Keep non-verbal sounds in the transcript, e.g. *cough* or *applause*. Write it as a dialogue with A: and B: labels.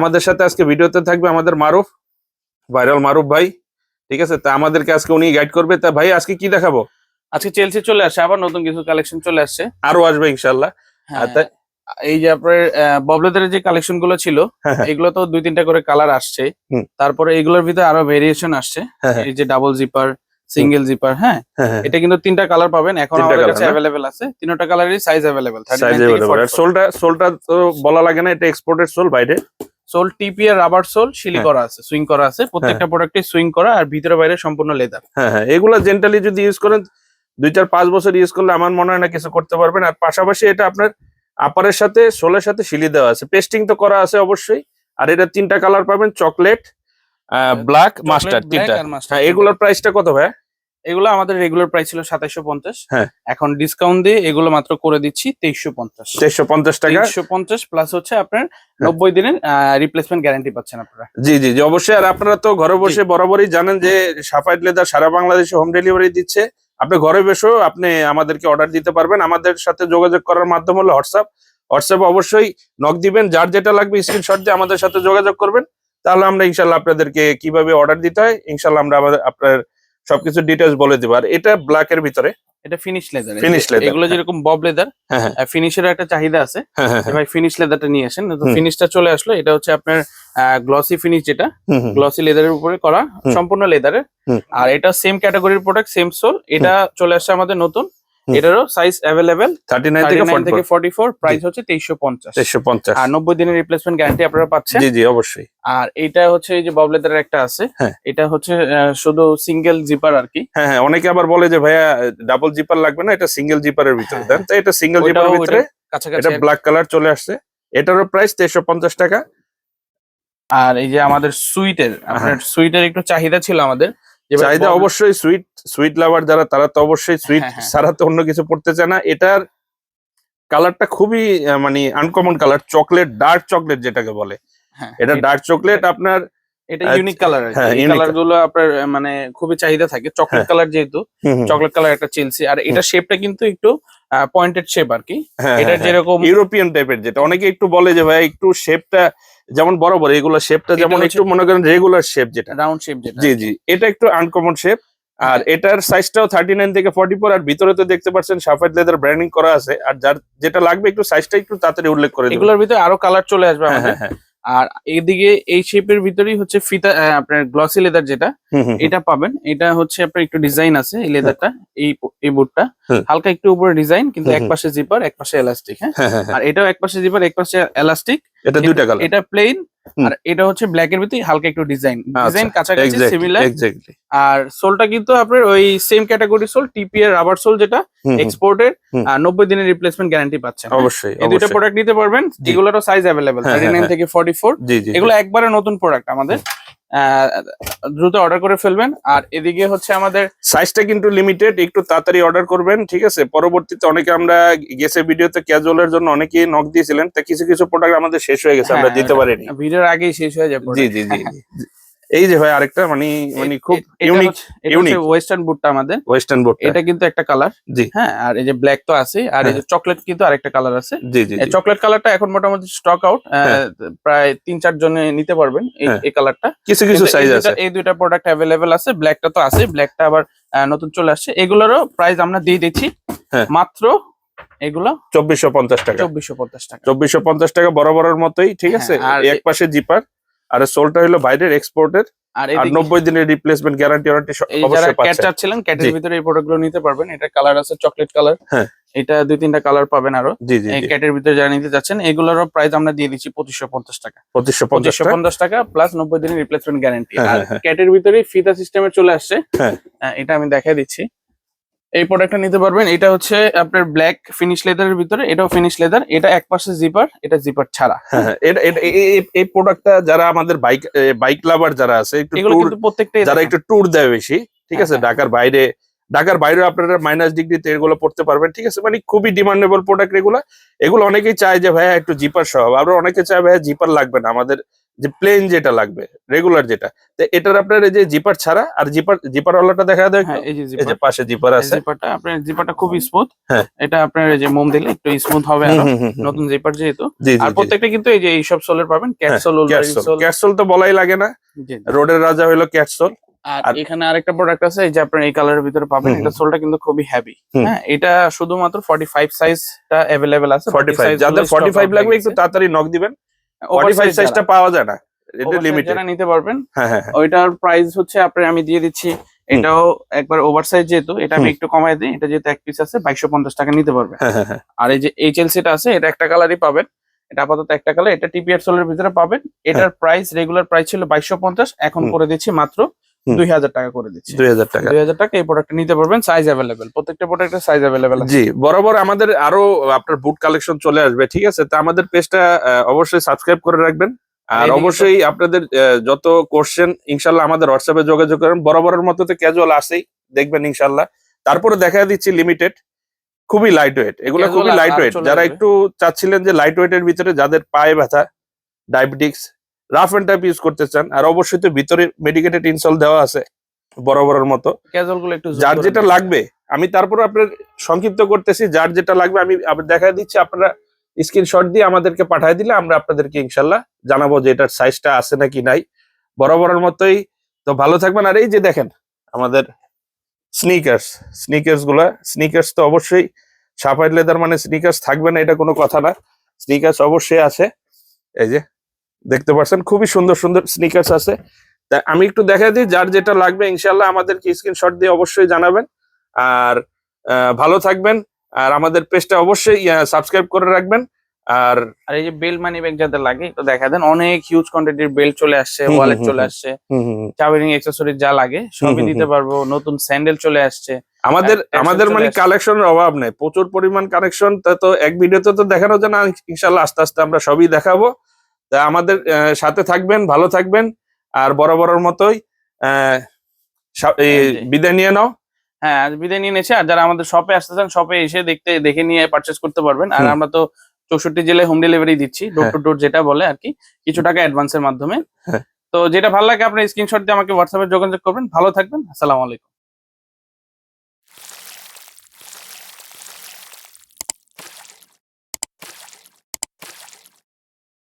A: আমাদের সাথে আজকে ভিডিওতে থাকবে আমাদের মারুফ ভাইরাল মারুফ ভাই ঠিক আছে? তা আমাদেরকে আজকে উনি গাইড করবে। তা ভাই আজকে কি দেখাবো?
B: আজকে চেলসি চলে আসছে আবার নতুন কিছু কালেকশন চলে আসছে।
A: আরও আসবে ইনশাল্লাহ
B: হ্যাঁ, এই যে আপনার ববলেদারের যে কালেকশনগুলো ছিল
A: হ্যাঁ, হ্যাঁ।
B: এগুলো তো দুই তিনটা করে কালার আসছে। তারপরে এগুলোর ভিতরে আরও ভেরিয়েশন আসছে। এই যে ডাবল জিপার সিঙ্গেল জিপার হ্যাঁ। এটা কিন্তু তিনটা কালার পাবেন। এখন আমাদের কাছে? অ্যাভেলেবেল আছে। তিনটা কালারেরই সাইজ।
A: আর সোলটা সোলটা তো বলা লাগে না এটা এক্সপোর্টেড সোল বাইরে
B: সোল টিপি আর রাবার সোল শিলি
A: হ্যাঁ।
B: করা আছে সুইং করা আছে। প্রত্যেকটা প্রোডাক্টে সুইং করা আর ভিতরে বাইরে সম্পূর্ণ লেদার
A: হ্যাঁ হ্যাঁ এগুলা জেন্টালি যদি ইউজ করেন দুই চার পাঁচ বছর ইউজ করলে আমার মনে হয় না কিছু করতে পারবেন। আর পাশাপাশি এটা আপনার আপারের সাথে সোলের সাথে শিলি দেওয়া আছে। পেস্টিং তো করা আছে অবশ্যই। আর এটা তিনটা কালার পাবেন চকলেট ব্ল্যাক মাস্টার তিনটা। হ্যাঁ এগুলোর প্রাইসটা কত ভাই
B: এগুলো আমাদের রেগুলার প্রাইস ছিল সাতাইশো পঞ্চাশ।
A: হ্যাঁ।
B: এখন ডিসকাউন্ট দিয়ে এগুলো মাত্র করে দিচ্ছি তেইশশো পঞ্চাশ।
A: চারশো পঞ্চাশ টাকা।
B: তেইশশো পঞ্চাশ প্লাস হচ্ছে আপনার নব্বই দিনের রিপ্লেসমেন্ট গ্যারান্টি পাচ্ছেন আপনারা।
A: জি জি জি অবশ্যই। আর আপনারা তো ঘরে বসে বরাবরই জানেন যে সাফাইট লেদার সারা বাংলাদেশে হোম ডেলিভারি দিচ্ছে। আপনি ঘরে বসেও আপনি আমাদেরকে অর্ডার দিতে পারবেন। আমাদের সাথে যোগাযোগ করার মাধ্যম হলো হোয়াটসঅ্যাপ হোয়াটসঅ্যাপে অবশ্যই নক দিবেন। যার যেটা লাগবে স্ক্রিনশট দিয়ে আমাদের সাথে যোগাযোগ করবেন। তাহলে আমরা ইনশাল্লাহ আপনাদেরকে কীভাবে অর্ডার দিতে হয় ইনশাল্লাহ আমরা আমাদের আপনার সবকিছু ডিটেলস বলে দিব। আর এটা ব্ল্যাক এর ভিতরে।
B: এটা ফিনিশ লেদার
A: ফিনিশ লেদার
B: এগুলো
A: হ্যাঁ।
B: যেরকম বব লেদার
A: হ্যাঁ হ্যাঁ।
B: ফিনিশের একটা চাহিদা আছে।
A: হ্যাঁ হ্যাঁ হ্যাঁ।
B: ভাই ফিনিশ লেদারটা নিয়ে আসেন। তো। ফিনিশটা চলে আসলো। এটা হচ্ছে আপনার গ্লসি ফিনিশ যেটা। গ্লসি লেদারের উপরে করা সম্পূর্ণ লেদারের। আর এটা সেম ক্যাটাগরির প্রোডাক্ট সেম সোল এটা চলে আসছে আমাদের নতুন। এটারও সাইজ অ্যাভেলেবেল
A: 39 থেকে
B: থেকে
A: 44
B: ফোর প্রাইস হচ্ছে তেইশশো পঞ্চাশ।
A: 350
B: আর নব্বই দিনের রিপ্লেসমেন্ট গ্যারান্টি আপনারা পাচ্ছেন।
A: জি জি অবশ্যই।
B: আর এটা হচ্ছে এই যে বব একটা আছে।
A: হ্যাঁ।
B: এটা হচ্ছে শুধু সিঙ্গেল জিপার আর কি।
A: হ্যাঁ হ্যাঁ অনেকে আবার বলে যে ভাইয়া ডাবল জিপার লাগবে না এটা সিঙ্গেল জিপারের ভিতরে
B: হ্যাঁ,
A: দেন। তো এটা সিঙ্গেল জিপারের ভিতরে
B: কাছাকাছি
A: এটা ব্ল্যাক কালার চলে আসছে। এটারও প্রাইস তেইশশো পঞ্চাশ টাকা।
B: আর এই যে আমাদের সুইটের আপনার সুইটের একটু চাহিদা ছিল আমাদের।
A: চাহিদা অবশ্যই সুইট সুইট লাভার যারা তারা তো অবশ্যই সুইট
B: হ্যাঁ, হ্যাঁ।
A: তো অন্য কিছু পড়তে চায় না এটার কালারটা খুবই মানে uncommon colour chocolate dark chocolate যেটাকে বলে
B: হ্যাঁ,
A: এটা ডার্ক চকলেট আপনার
B: এটা
A: আচ্ছা,
B: ইউনিক কালার
A: হ্যাঁ,
B: কালারগুলো আপনার মানে খুবই চাহিদা থাকে। চকলেট
A: হ্যাঁ।
B: কালার যেহেতু চকলেট কালার একটা চেলসি আর এটা শেপটা কিন্তু একটু পয়েন্টেড শেপ আর কি।
A: হ্যাঁ,
B: এটা যেরকম
A: ইউরোপিয়ান টাইপের যেটা। অনেকে একটু বলে যে ভাই একটু শেপটা যেমন বরাবর এগুলো শেপটা যেমন একটু মনে করেন রেগুলার শেপ যেটা।
B: রাউন্ড শেপ যেটা।
A: জি জি। এটা একটু আনকমন শেপ আর এটার সাইজটাও থার্টি নাইন থেকে ফর্টি ফোর আর ভিতরে তো দেখতে পাচ্ছেন সাফেদ লেদার ব্র্যান্ডিং করা আছে। আর যার যেটা লাগবে একটু সাইজটা একটু তাড়াতাড়ি উল্লেখ করে
B: এগুলোর ভিতরে আরও কালার চলে আসবে
A: হ্যাঁ হ্যাঁ হ্যাঁ।
B: আর এদিকে এই শেপের ভিতরেই হচ্ছে ফিতা আপনার গ্লসি লেদার যেটা এটা পাবেন। এটা হচ্ছে আপনার একটু ডিজাইন আছে এই লেদারটা এই এই বুটটা হালকা একটু উপরে ডিজাইন কিন্তু
A: একপাশে
B: এক। পাশে জিপার এক পাশে এলাস্টিক হ্যাঁ?
A: হ্যাঁ, হ্যাঁ, হ্যাঁ।
B: আর এটাও এক পাশে জিপার এক পাশে এলাস্টিক
A: এটা দুইটা কালার
B: এটা প্লেন আর এটা হচ্ছে ব্ল্যাক এর ভিতরে হালকা একটু ডিজাইন ডিজাইন কাছাকাছি সিমিলার
A: এক্স্যাক্টলি
B: আর সোলটা কিন্তু আপনার ওই সেম ক্যাটাগরি সোল টিপি এর রাবার সোল যেটা এক্সপোর্টের। আর নব্বই দিনের রিপ্লেসমেন্ট গ্যারান্টি পাচ্ছেন। হ্যাঁ?
A: অবশ্যই
B: এই দুটো প্রোডাক্ট নিতে পারবেন
A: জি।
B: সাইজ अवेलेबल
A: হ্যাঁ,
B: থার্টি নাইন
A: হ্যাঁ,
B: থেকে ফর্টি ফোর
A: জি জি।
B: এগুলো একবারে নতুন প্রোডাক্ট আমাদের। দ্রুত অর্ডার করে ফেলবেন। আর এদিকে হচ্ছে আমাদের
A: সাইজটা কিন্তু লিমিটেড একটু তাড়াতাড়ি অর্ডার করবেন ঠিক আছে? পরবর্তীতে অনেকে আমরা গেছে ভিডিওতে ক্যাজুয়ালের জন্য অনেকেই নক দিয়েছিলেন তা কিছু কিছু প্রোডাক্ট আমাদের শেষ হয়ে গেছে আমরা
B: হ্যাঁ,
A: দিতে পারিনি।
B: ভিডিওর আগেই শেষ হয়ে যাবে
A: জি জি জি। *laughs* এই যে ভাই আরেকটা মানে মানে খুব ইউনিক ইউনিক
B: ওয়েস্টার্ন বুটটা আমাদের।
A: ওয়েস্টার্ন বোর্ড
B: এটা কিন্তু একটা কালার
A: জি।
B: হ্যাঁ আর এই যে ব্ল্যাক তো আছে আর এই যে চকলেট কিন্তু আরেকটা কালার আছে।
A: জি জি।
B: চকলেট কালারটা এখন মোটামুটি স্টক আউট
A: হ্যাঁ।
B: প্রায় তিন চার জনে নিতে পারবেন এই-
A: হ্যাঁ।
B: এই কালারটা
A: কিছু কিছু সাইজ আছে।
B: এই দুইটা প্রোডাক্ট অ্যাভেলেবেল আছে ব্ল্যাকটা তো আছে ব্ল্যাকটা আবার নতুন চলে আসছে। এগুলোরও প্রাইস আমরা দিয়ে দিচ্ছি।
A: হ্যাঁ।
B: মাত্র এগুলো
A: চব্বিশশো পঞ্চাশ টাকা।
B: চব্বিশশো পঞ্চাশ টাকা।
A: চব্বিশশো পঞ্চাশ টাকা বরাবরের মতোই ঠিক আছে?
B: হ্যাঁ, আর
A: এক পাশে জিপার আর সোলটা হলো বাইরের এক্সপোর্টের
B: আর
A: আর
B: এদিকে
A: নব্বই দিনের রিপ্লেসমেন্ট গ্যারান্টি ওয়ারেন্টি
B: যারা
A: অবশ্যই
B: ক্যাট
A: পাচ্ছে
B: চাচ্ছিলেন ক্যাটের ভিতরে এই প্রোডাক্টগুলো নিতে পারবেন। এটা কালার আছে চকলেট কালার
A: হ্যাঁ।
B: এটা দুই তিনটা কালার পাবেন
A: আরও।
B: এই ক্যাটের ভিতরে যারা নিতে চাচ্ছেন এগুলোরও প্রাইস আমরা দিয়ে দিচ্ছি পঁচিশশো পঞ্চাশ টাকা।
A: পঁচিশশো পঞ্চাশ
B: পঁচিশশো পঞ্চাশ টাকা প্লাস নব্বই দিনের রিপ্লেসমেন্ট গ্যারান্টি আর। ক্যাটের ভিতরে ফিতা সিস্টেমে চলে আসছে।
A: হ্যাঁ।
B: এটা আমি দেখাই দিচ্ছি। এই প্রোডাক্টটা নিতে পারবেন। এটা হচ্ছে আপনার ব্ল্যাক ফিনিশ লেদারের ভিতরে। এটাও ফিনিশ লেদার এটা এক পাশে জিপার এটা জিপার ছাড়া।
A: হ্যাঁ হ্যাঁ, এটা এই প্রোডাক্টটা যারা আমাদের বাইক বাইক লাভার যারা আছে একটু
B: প্রত্যেকটাই
A: যারা একটু ট্যুর দেয় বেশি ঠিক আছে?
B: হ্যাঁ,
A: ঢাকার বাইরে ঢাকার বাইরে আপনারা মাইনাস ডিগ্রিতে এগুলো পড়তে পারবেন ঠিক আছে? মানে খুবই ডিমান্ডেবল প্রোডাক্ট এগুলো। এগুলো অনেকেই চায় যে ভাইয়া একটু জিপার সহ। আবার অনেকে চায় ভাইয়া জিপার লাগবে না। আমাদের যে প্লেন যেটা লাগবে রেগুলার যেটা তো এটার আপনার এই যে জিপার ছাড়া আর জিপার জিপার ওয়ালাটা দেখা দেয়
B: হ্যাঁ এই যে
A: এই যে
B: জিপার
A: পাশে জিপার আছে
B: জিপারটা আপনার জিপারটা খুবই স্মুথ
A: হ্যাঁ।
B: এটা আপনার এই যে মোম দিলে একটু স্মুথ হবে
A: হুম,
B: আরো
A: হুম, হুম, হুম।
B: নতুন জিপার যেহেতু
A: জি
B: আর
A: জি
B: প্রত্যেকটা কিন্তু এই যে এইসব সোলের পাবেন ক্যাটসোল
A: ক্যাটসোল ক্যাটসোল তো বলাই লাগে না রোডের রাজা হলো ক্যাটসোল
B: আর
A: আর-
B: এখানে আরেকটা প্রোডাক্ট আছে এই যে আপনার এই কালারের ভিতরে পাবেন
A: হুম,
B: এটা সোলটা কিন্তু খুবই হেভি
A: হুম।
B: হ্যাঁ এটা শুধুমাত্র 45 সাইজটা अवेलेबल আছে
A: 45 যাদের 45 লাগবে একটু তাড়াতাড়ি নক দিবেন 45 সাইজটা পাওয়া যায় না এটা লিমিটেড
B: যারা নিতে পারবেন
A: হ্যাঁ হ্যাঁ হ্যাঁ।
B: ওইটার প্রাইস হচ্ছে আপনার আমি দিয়ে দিচ্ছি এটাও একবার ওভার সাইজ যেহেতু এটা আমি একটু কমাই দিই এটা যেহেতু এক পিস আছে বাইশশো পঞ্চাশ টাকা নিতে পারবে
A: হ্যাঁ
B: আর এই যে এইচএলসিটা আছে এটা একটা কালারই পাবেন। এটা আপাতত একটা কালার এটা টিপিআর সোলের ভিতরে পাবেন। এটার প্রাইস রেগুলার প্রাইস ছিল বাইশশো পঞ্চাশ এখন করে দিচ্ছি মাত্র। দুই হাজার টাকা করে দিচ্ছি।
A: দুই হাজার টাকা।
B: দুই হাজার টাকা এই প্রোডাক্ট নিতে পারবেন সাইজ অ্যাভেলেবেল প্রত্যেকটা প্রোডাক্টের সাইজ অ্যাভেলেবেল
A: জি বরাবর আমাদের আরও আপনার বুট কালেকশন চলে আসবে ঠিক আছে? তা আমাদের পেজটা অবশ্যই সাবস্ক্রাইব করে রাখবেন। আর অবশ্যই আপনাদের যত কোশ্চেন ইনশাল্লাহ আমাদের হোয়াটসঅ্যাপে যোগাযোগ করেন। বরাবরের মতো তো ক্যাজুয়াল আসেই দেখবেন ইনশাল্লাহ। তারপরে দেখা দিচ্ছি লিমিটেড খুবই লাইট ওয়েট এগুলো খুবই লাইট ওয়েট যারা একটু চাচ্ছিলেন যে লাইট ওয়েটের ভিতরে যাদের পায়ে ব্যথা diabetics rough and type use করতে চান আর অবশ্যই তো ভিতরে মেডিকেটেড ইনসল দেওয়া আছে বরাবরের মতো।
B: ক্যাজুয়ালগুলো একটু
A: যার যেটা লাগবে আমি তারপর আপনার সংক্ষিপ্ত করতেছি যার যেটা লাগবে আমি দেখা দিচ্ছি আপনারা স্ক্রিনশট দিয়ে আমাদেরকে পাঠিয়ে দিলে আমরা আপনাদেরকে ইনশাল্লাহ জানাব যে এটার সাইজটা আছে নাকি নাই। বরাবরের মতোই। তো ভালো থাকবেন আর এই যে দেখেন আমাদের স্নিকার্স স্নিকার্সগুলা স্নিকার্স তো অবশ্যই সাফাইড লেদার মানে স্নিকার্স থাকবে না এটা কোনো কথা না। স্নিকার্স অবশ্যই আছে। এই যে দেখতে পাচ্ছেন খুবই সুন্দর সুন্দর স্নিকার্স আছে। তা আমি একটু দেখা দিই যার যেটা লাগবে ইনশাল্লাহ আমাদেরকে স্ক্রিনশট দিয়ে অবশ্যই জানাবেন। আর ভালো থাকবেন আর আমাদের পেজটা অবশ্যই সাবস্ক্রাইব করে রাখবেন। আর
B: আর এই যে বেল মানি ব্যাগ যাদের লাগে একটু দেখা দেন অনেক হিউজ কোয়ান্টিটির বেল চলে আসছে ওয়ালেট চলে। আসছে। চাবিরিং অ্যাক্সেসরিজ যা লাগে সবই দিতে পারব। নতুন স্যান্ডেল চলে আসছে
A: আমাদের আমাদের মানে। কালেকশনের অভাব নেই। প্রচুর পরিমাণ কালেকশন তা তো এক ভিডিওতে তো দেখানো যায় না ইনশাল্লাহ আস্তে আস্তে আমরা সবই দেখাবো। তা আমাদের সাথে থাকবেন ভালো থাকবেন আর বরাবরের মতোই আহ, এই
B: এই
A: বিদায় নিয়ে নাও।
B: হ্যাঁ আজ বিদায় নিয়ে নিয়েছে আর যারা আমাদের শপে আসতে চান শপে এসে দেখতে দেখে নিয়ে পারচেস করতে পারবেন। আর আমরা তো চৌষট্টি জেলায় হোম ডেলিভারি দিচ্ছি ডোর। টু ডোর যেটা বলে আর কি কিছু টাকা অ্যাডভান্সের মাধ্যমে।
A: হ্যাঁ।
B: তো যেটা ভালো লাগে আপনি স্ক্রিনশট দিয়ে আমাকে হোয়াটসঅ্যাপে যোগাযোগ করবেন। ভালো থাকবেন আসসালামু আলাইকুম।